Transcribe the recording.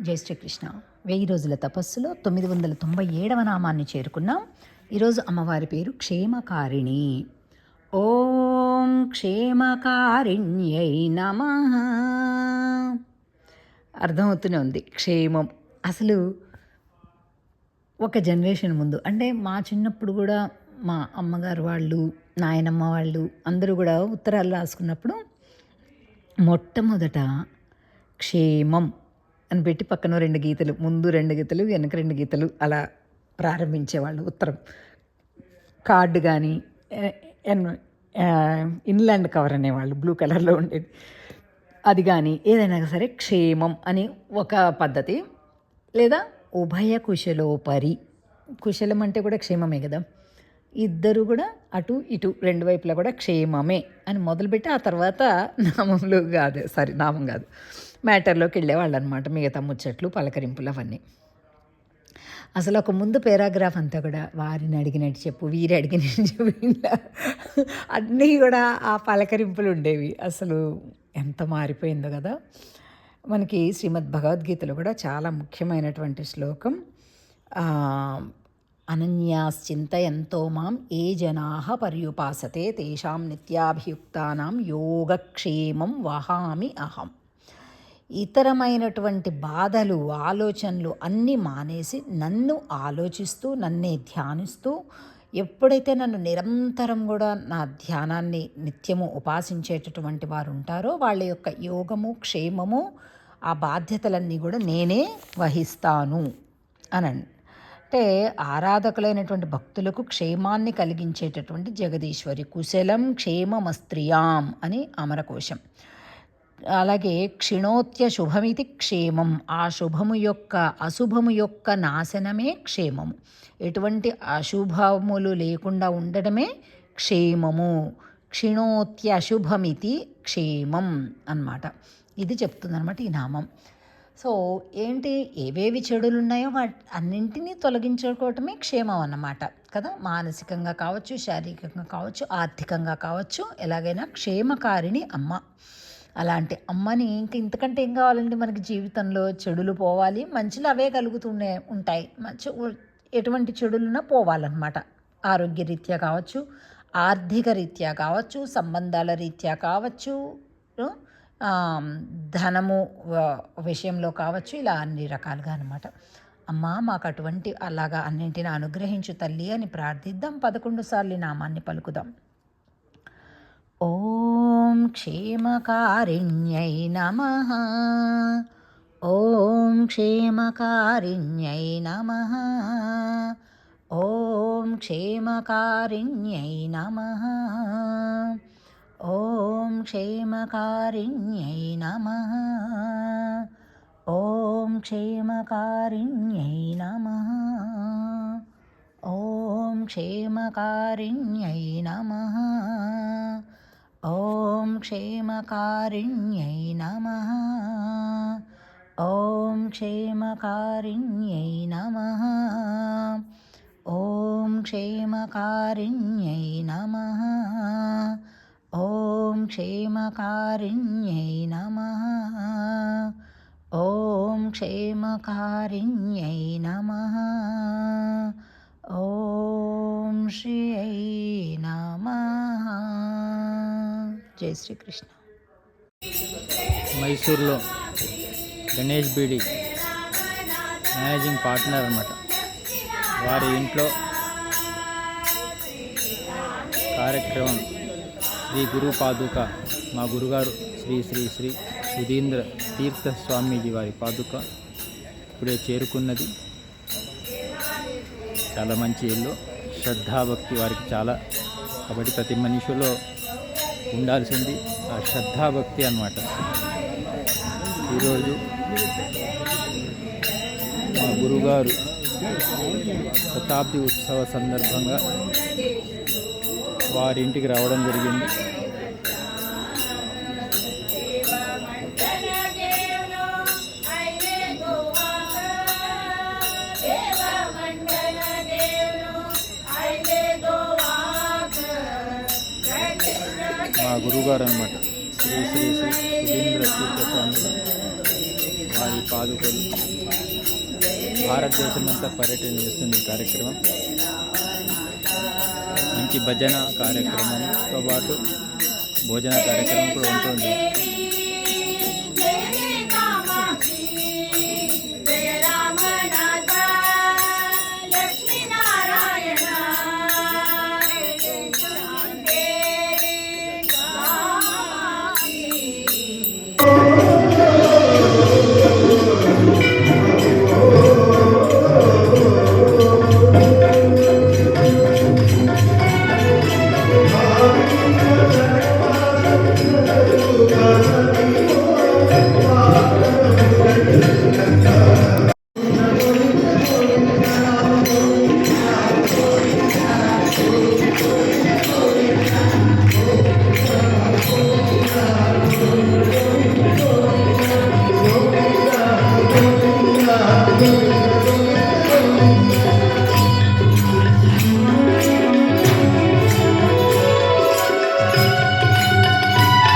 జై శ్రీకృష్ణ. వెయ్యి రోజుల తపస్సులో తొమ్మిది వందల తొంభై ఏడవ నామాన్ని చేరుకున్నాం. ఈరోజు అమ్మవారి పేరు క్షేమకారిణి. ఓం క్షేమకారిణ్యై నమ. అర్థమవుతూనే ఉంది క్షేమం. అసలు ఒక జనరేషన్ ముందు అంటే మా చిన్నప్పుడు కూడా మా అమ్మగారు వాళ్ళు నాయనమ్మ వాళ్ళు అందరూ కూడా ఉత్తరాలు రాసుకున్నప్పుడు మొట్టమొదట క్షేమం అని పెట్టి పక్కన రెండు గీతలు ముందు రెండు గీతలు వెనక రెండు గీతలు అలా ప్రారంభించేవాళ్ళు. ఉత్తరం. కార్డు కానీ ఇన్లాండ్ కవర్ అనేవాళ్ళు బ్లూ కలర్లో ఉండేది. అది కానీ ఏదైనా సరే క్షేమం అని ఒక పద్ధతి. లేదా ఉభయ కుశలోపరి. కుశలం అంటే కూడా క్షేమమే కదా. ఇద్దరు కూడా అటు ఇటు రెండు వైపులా కూడా క్షేమమే అని మొదలుపెట్టి ఆ తర్వాత నామంలో కాదు సారీ నామం కాదు. మ్యాటర్లోకి వెళ్ళేవాళ్ళు అనమాట మిగతా ముచ్చట్లు పలకరింపులు అవన్నీ. అసలు ఒక ముందు పారాగ్రాఫ్ అంతా కూడా వారిని అడిగినట్టు చెప్పు వీరి అడిగినట్టు చెప్పు ఇలా. అన్నీ కూడా ఆ పలకరింపులు ఉండేవి. అసలు ఎంత మారిపోయిందో కదా. మనకి శ్రీమద్ భగవద్గీతలో కూడా చాలా ముఖ్యమైనటువంటి శ్లోకం అనన్యాశ్చింతయంతో మాం ఏ జనా పర్యుపాసతే తేషాం నిత్యాభియుక్తానాం యోగక్షేమం వహామి అహం. ఇతరమైనటువంటి బాధలు ఆలోచనలు అన్నీ మానేసి నన్ను ఆలోచిస్తూ నన్నే ధ్యానిస్తూ ఎప్పుడైతే నన్ను నిరంతరం కూడా నా ధ్యానాన్ని నిత్యము ఉపాసించేటటువంటి వారు ఉంటారో వాళ్ళ యొక్క యోగము క్షేమము ఆ బాధ్యతలన్నీ కూడా నేనే వహిస్తాను అనండి అంటే ఆరాధకులైనటువంటి భక్తులకు క్షేమాన్ని కలిగించేటటువంటి జగదీశ్వరి కుశలం క్షేమమస్త్రియాం అని అమరకోశం. అలాగే క్షిణోత్య శుభమితి క్షేమం. ఆ శుభము యొక్క అశుభము యొక్క నాశనమే క్షేమము. ఎటువంటి అశుభములు లేకుండా ఉండడమే క్షేమము. క్షిణోత్య అశుభమితి క్షేమం అన్నమాట. ఇది చెప్తుందనమాట ఈ నామం. సో ఏంటి? ఏవేవి చెడులు ఉన్నాయో వాటి అన్నింటినీ తొలగించుకోవటమే క్షేమం అన్నమాట. కదా? మానసికంగా కావచ్చు శారీరకంగా కావచ్చు ఆర్థికంగా కావచ్చు ఎలాగైనా క్షేమకారిణి అమ్మ. అలాంటి అమ్మని ఇంక ఇంతకంటే ఏం కావాలండి మనకి జీవితంలో? చెడులు పోవాలి. మంచిలు అవే కలుగుతూనే ఉంటాయి. మంచి ఎటువంటి చెడులున్నా పోవాలన్నమాట. ఆరోగ్య రీత్యా కావచ్చు ఆర్థిక రీత్యా కావచ్చు సంబంధాల రీత్యా కావచ్చు ధనము విషయంలో కావచ్చు ఇలా అన్ని రకాలుగా అనమాట అమ్మ మాకు అటువంటి అలాగా అన్నింటిని అనుగ్రహించు తల్లి అని ప్రార్థిద్దాం. పదకొండు సార్లు నామాన్ని పలుకుదాం. क्षेमकारिण्यै नमः ॐ क्षेमकारिण्यै नमः ॐ क्षेमकारिण्यै नमः ॐ क्षेमकारिण्यै नमः ॐ क्षेमकारिण्यै नमः ॐ क्षेमकारिण्यै नमः ॐ क्षेमकारिण्यै नमः ॐ क्षेमकारिण्यै नमः ॐ क्षेमकारिण्यै नमः ॐ क्षेमकारिण्यै नमः ॐ क्षेमकारिण्यै नमः ॐ श्रियै नमः జై శ్రీకృష్ణ. మైసూర్లో గణేష్ బీడి మేనేజింగ్ పార్ట్నర్ అనమాట వారి ఇంట్లో కార్యక్రమం శ్రీ గురు పాదుక మా గురుగారు శ్రీ శ్రీ శ్రీ సుధీంద్ర తీర్థ స్వామీజీ వారి పాదుక ఇప్పుడే చేరుకున్నది. చాలా మంచి ఇల్లు. శ్రద్ధాభక్తి వారికి చాలా. కాబట్టి ప్రతి మనిషిలో ఉండాల్సింది ఆ శ్రద్ధాభక్తి అన్నమాట. ఈరోజు మా గురుగారు శతాబ్ది ఉత్సవ సందర్భంగా వారి ఇంటికి రావడం జరిగింది. మా గురువుగారు అనమాట శ్రీ శ్రీ శ్రీ సుధీంద్ర తీర్థస్వామి వారి పాదుకలు. భారతదేశం అంతా పర్యటన చేస్తుంది ఈ కార్యక్రమం. మంచి భజన కార్యక్రమంతో పాటు భోజన కార్యక్రమం కూడా ఉంటుంది.